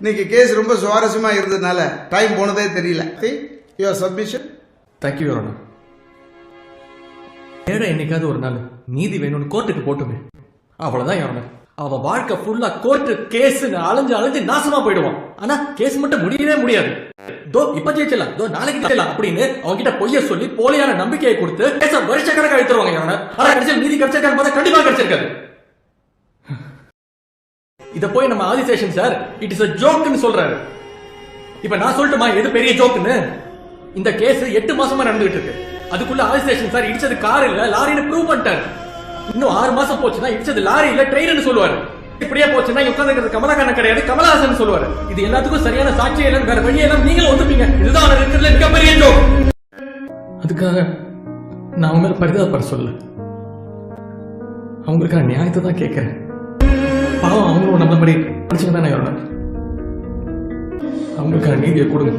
இன்னைக்கு கேஸ் ரொம்ப சுவாரஸ்யமா இருந்ததுனால டைம் போனதே தெரியல. Your submission thank you your honour ஏழை என்னைக்காவது ஒரு நாள் நீதி வேணும்னு கோர்ட்டுக்கு போட்டுமே. அவ்வளவுதான் யோர் ஆனர் அவன் வாழ்க்கை ஃபுல்லா கோர்ட்டு கேஸ்னு அலைஞ்சு அலைஞ்சு நாசமா போயிடுவான். ஆனா கேஸ் மட்டும் முடியவே முடியாது. தோ இப்ப ஜெயிச்சலாம் தோ நாளைக்கு ஜெயிச்சலாம் அப்படின்னு அவங்க கிட்ட பொய்ய சொல்லி போலியான நம்பிக்கையை கொடுத்து கேச வருஷ கணக்கு எடுத்துருவாங்க யோர் ஆனா கடைசியில் நீதி கிடைச்சிருக்கான்னு பார்த்தா கண்டிப்பா கிடைச்சிருக்காது. இதை போய் நம்ம Adiseshan sir it is a ஜோக்னு சொல்றாரு. இப்ப நான் சொல்லட்டுமா? எது பெரிய ஜோக்குன்னு இந்த கேஸ் எட்டு மாசமா நடந்துகிட்டு இருக்கு. அதுக்குள்ள ஆதிசேஷன் சார் இடிச்சது கார் இல்ல லாரின்னு ப்ரூவ் பண்ணிட்டாரு. இன்னும் ஆறு மாசம் போச்சுன்னா இடிச்சது லாரி இல்ல ட்ரெயின் சொல்லுவாரு. இப்படியே போச்சுன்னா உட்கார்ந்து கமலஹாசன் கிடையாது கமலஹாசன் சொல்லுவாரு. இது எல்லாத்துக்கும் சரியான சாட்சியம் இல்லைன்னு வேற வழியெல்லாம் நீங்களும் ஒத்துப்பீங்க. இதுதான் அவர் இருக்கிறதுல மிகப்பெரிய ஜோக் அதுக்காக நான் அவங்க மேல பரிதாபப்பட சொல்ல அவங்களுக்கு நான் நியாயத்தை தான் கேட்கிறேன். பாவம் அவங்களும் நம்ம மாதிரி படிச்சுங்க தானே அவங்களுக்கான நீதியை கொடுங்க.